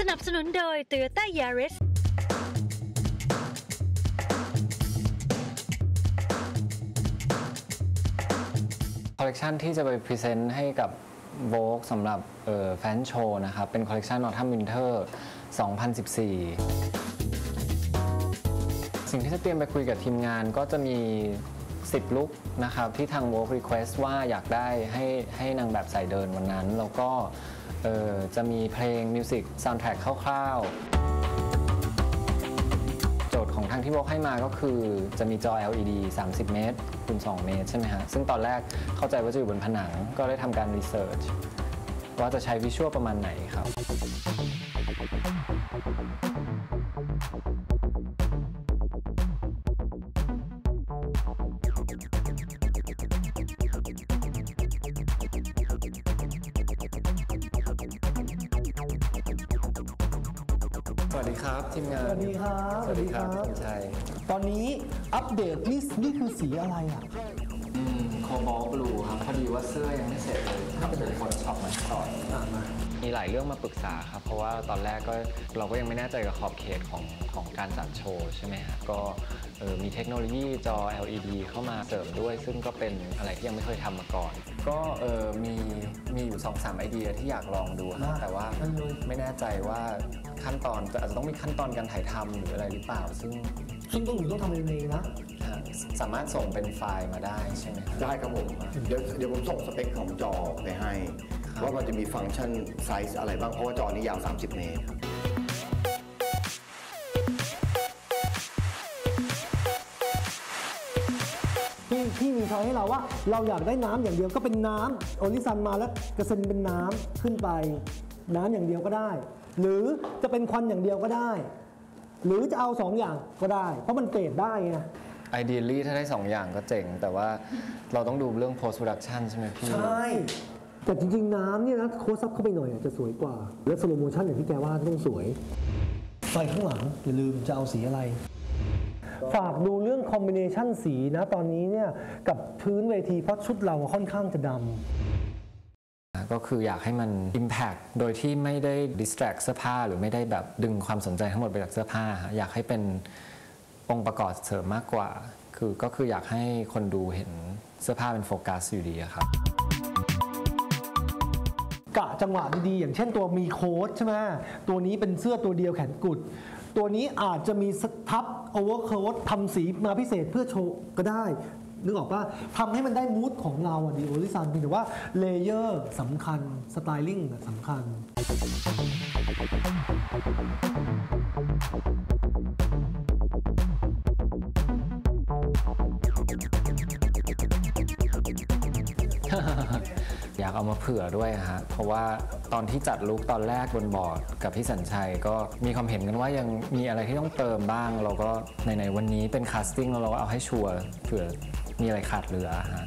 สนับสนุนโดย Toyota Yaris คอลเลกชันที่จะไปพรีเซนต์ให้กับโ o กสำหรับแฟนโชว์นะครับ เป็นคอลเลกชัน Autumn Winter 2014 สิ่งที่จะเตรียมไปคุยกับทีมงานก็จะมี 10 ลุกนะครับที่ทาง w o r k Request ว่าอยากได้ให้ให้นางแบบใส่เดินวันนั้น แล้วก็เอ่อจะมีเพลงมิวสิกซาวด์แทร็กคร่าวๆ โจทย์ของทางที่ w o r k ให้มาก็คือจะมีจอ LED 30 เมตรคูณ2เมตรใช่ไหมฮะ ซึ่งตอนแรกเข้าใจว่าจะอยู่บนผนังก็ได้ทำการรีเสิร์ชว่าจะใช้วิชวลประมาณไหนครับ สวัสดีครับทีมงานสวัสดีครับสวัสดีครับ สวัสดีครับคุณชัย ตอนนี้อัปเดตนี่นี่คือสีอะไรอะโคบอลบลูครับพอดีว่าเสื้อยังไม่เสร็จเลยทำเป็นคนช็อปมาก่อนมี หลายเรื่องมาปรึกษาครับ เพราะว่าตอนแรกก็เราก็ยังไม่แน่ใจกับขอบเขตของของการจัดโชว์ใช่ไหมฮะก็เออมีเทคโนโลยีจอ LED เข้ามาเสริมด้วย ซึ่งก็เป็นอะไรที่ยังไม่เคยทำมาก่อน ก็เออมีมีอยู่2อสามไอเดียที่อยากลองดูครับอะแต่ว่านั่นเลยไม่แน่ใจว่าขั้นตอนจะอาจจะต้องมีขั้นตอนการถ่ายทำหรืออะไรหรือเปล่า ซึ่งซึ่งต้องหนูต้องทำเองนะฮะสามารถส่งเป็นไฟล์มาได้ใช่ไหมครับได้ครับผมเดี๋ยวเดี๋ยวผมส่งสเปคของจอไปให้ ว่ามันจะมีฟังก์ชันไซส์อะไรบ้าง เพราะว่าจอนี้ยาว 30 เมตรครับพี่พี่มีช้อยให้เราว่าเราอยากได้น้ำอย่างเดียวก็เป็นน้ำโอลิซันมาแล้วกระเซ็นเป็นน้ำขึ้นไป น้ำอย่างเดียวก็ได้ หรือจะเป็นควันอย่างเดียวก็ได้ หรือจะเอาสองอย่างก็ได้ เพราะมันเกรดได้ไงไอเดียลี่ถ้าได้ 2 อย่างก็เจ๋ง แต่ว่าเราต้องดูเรื่อง post production ใช่ไหมพี่ ใช่ แต่จริงๆ น้ำเนี่ยนะโคซับเข้าไปหน่อยจะสวยกว่า และสโลโมชั่นอย่างที่แกว่าต้องสวย ไฟข้างหลัง อย่าลืมจะเอาสีอะไร ฝากดูเรื่องคอมบิเนชันสีนะตอนนี้เนี่ยกับพื้นเวทีเพราะชุดเราค่อนข้างจะดำก็คืออยากให้มัน impact โดยที่ไม่ได้ distract เสื้อผ้าหรือไม่ได้แบบดึงความสนใจทั้งหมดไปจากเสื้อผ้า อยากให้เป็นองค์ประกอบเสริมมากกว่า คือก็คืออยากให้คนดูเห็นเสื้อผ้าเป็นโฟกัสอยู่ดีครับ กะจังหวะดีๆ อย่างเช่นตัวมีโค้ดใช่ไหมตัวนี้เป็นเสื้อตัวเดียวแขนกุด ตัวนี้อาจจะมีสทับโอเวอร์โค้ดทำสีมาพิเศษเพื่อโชว์ก็ได้ นึกออกปะทำให้มันได้มูดของเราอะดีโอลิซันเพียงแต่ว่าเลเยอร์สำคัญ สไตลิ่งสำคัญ อยากเอามาเผื่อด้วยฮะเพราะว่าตอนที่จัดลุกตอนแรกบนบอร์ดกับพี่สัญชัยก็มีความเห็นกันว่ายังมีอะไรที่ต้องเติมบ้าง เราก็ในๆวันนี้เป็นคาสติ้งเราก็เอาให้ชัวร์เผื่อมีอะไรขาดเหลือฮะ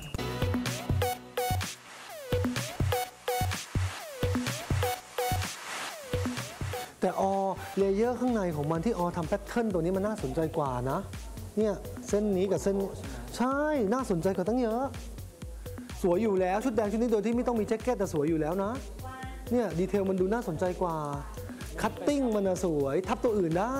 แต่อเลเยอร์ข้างในของมันที่อทำแพทเทิร์นตัวนี้มันน่าสนใจกว่านะ เนี่ยเส้นนี้กับเส้นใช่น่าสนใจกว่าตั้งเยอะ สวยอยู่แล้วชุดแดงชุดนี้โดยที่ไม่ต้องมีแจ็คเก็ตแต่สวยอยู่แล้วนะ เนี่ยดีเทลมันดูน่าสนใจกว่า คัตติ้งมันสวยทับตัวอื่นได้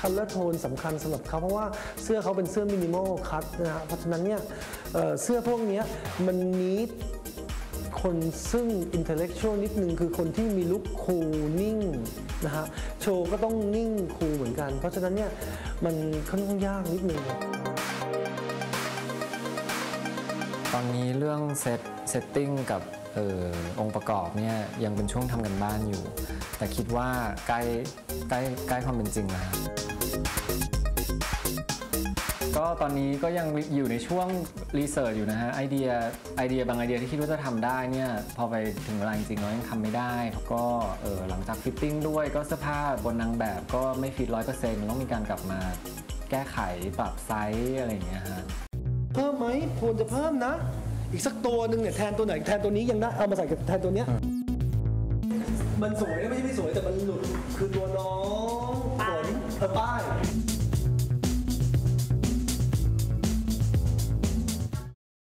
คัลเลอร์โทนสำคัญสำหรับเขาเพราะว่าเสื้อเขาเป็นเสื้อมินิมอลคัตนะฮะเพราะฉะนั้นเนี่ยเเสื้อพวกนี้มันนิด คนซึ่งอินเทลเล็กชวลนิดนึงคือคนที่มีลุคคูลนิ่งนะฮะโชว์ก็ต้องนิ่งคูลเหมือนกัน เพราะฉะนั้นเนี่ยมันค่อนข้างยากนิดนึงตอนนี้เรื่องเซตเซตติ้งกับออองค์ประกอบเนี่ยยังเป็นช่วงทำกันบ้านอยู่ แต่คิดว่าใกล้ใกล้ใกล้ความเป็นจริงแล้วครับ ก็ตอนนี้ก็ยังอยู่ในช่วงรีเสิร์ชอยู่นะฮะไอเดียไอเดียบางไอเดียที่คิดว่าจะทำได้เนี่ยพอไปถึงเวลาจริงๆเรายังทำไม่ได้ก็เออหลังจากฟิตติ้งด้วยก็เสื้อผ้าบนนางแบบก็ไม่ฟิตร้อยเปอร์เซ็นต์ต้องมีการกลับมาแก้ไขปรับไซส์อะไรอย่างเงี้ยฮะเพิ่มไหมควรจะเพิ่มนะ อีกสักตัวหนึ่งเนี่ยแทนตัวไหนแทนตัวนี้ยังได้เอามาใส่กับแทนตัวเนี้ยมันสวยไม่ใช่ไม่สวยแต่มันหลุดคือตัวน้องฝนเออป้าย